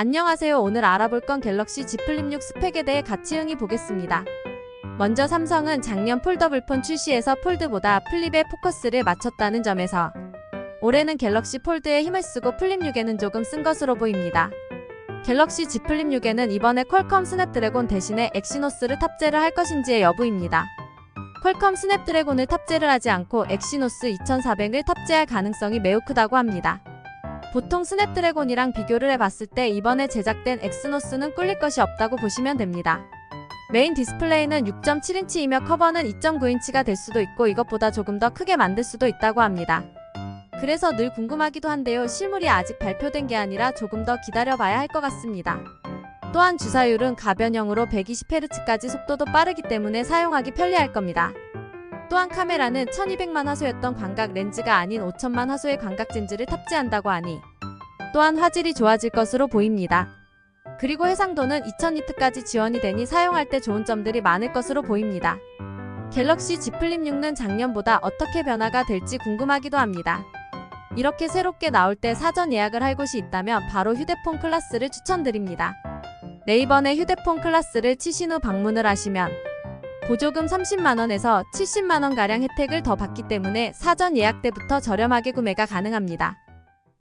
안녕하세요. 오늘 알아볼 건 갤럭시 Z 플립 6 스펙에 대해 같이 응의 보겠습니다. 먼저 삼성은 작년 폴더블폰 출시에서 폴드보다 플립에 포커스를 맞췄다는 점에서 올해는 갤럭시 폴드에 힘을 쓰고 플립 6에는 조금 쓴 것으로 보입니다. 갤럭시 Z 플립 6에는 이번에 퀄컴 스냅드래곤 대신에 엑시노스를 탑재를 할 것인지의 여부입니다. 퀄컴 스냅드래곤을 탑재를 하지 않고 엑시노스 2400을 탑재할 가능성이 매우 크다고 합니다. 보통 스냅드래곤이랑 비교를 해봤을 때 이번에 제작된 엑스노스는 꿀릴 것이 없다고 보시면 됩니다. 메인 디스플레이는 6.7인치이며 커버는 2.9인치가 될 수도 있고 이것보다 조금 더 크게 만들 수도 있다고 합니다. 그래서 늘 궁금하기도 한데요. 실물이 아직 발표된 게 아니라 조금 더 기다려봐야 할 것 같습니다. 또한 주사율은 가변형으로 120Hz까지 속도도 빠르기 때문에 사용하기 편리할 겁니다. 또한 카메라는 1200만 화소였던 광각 렌즈가 아닌 5000만 화소의 광각 렌즈를 탑재한다고 하니 또한 화질이 좋아질 것으로 보입니다. 그리고 해상도는 2000니트까지 지원이 되니 사용할 때 좋은 점들이 많을 것으로 보입니다. 갤럭시 Z 플립 6는 작년보다 어떻게 변화가 될지 궁금하기도 합니다. 이렇게 새롭게 나올 때 사전 예약을 할 곳이 있다면 바로 휴대폰 클래스를 추천드립니다. 네이버 내 휴대폰 클래스를 치신 후 방문을 하시면 보조금 30만원에서 70만원가량 혜택을 더 받기 때문에 사전 예약 때부터 저렴하게 구매가 가능합니다.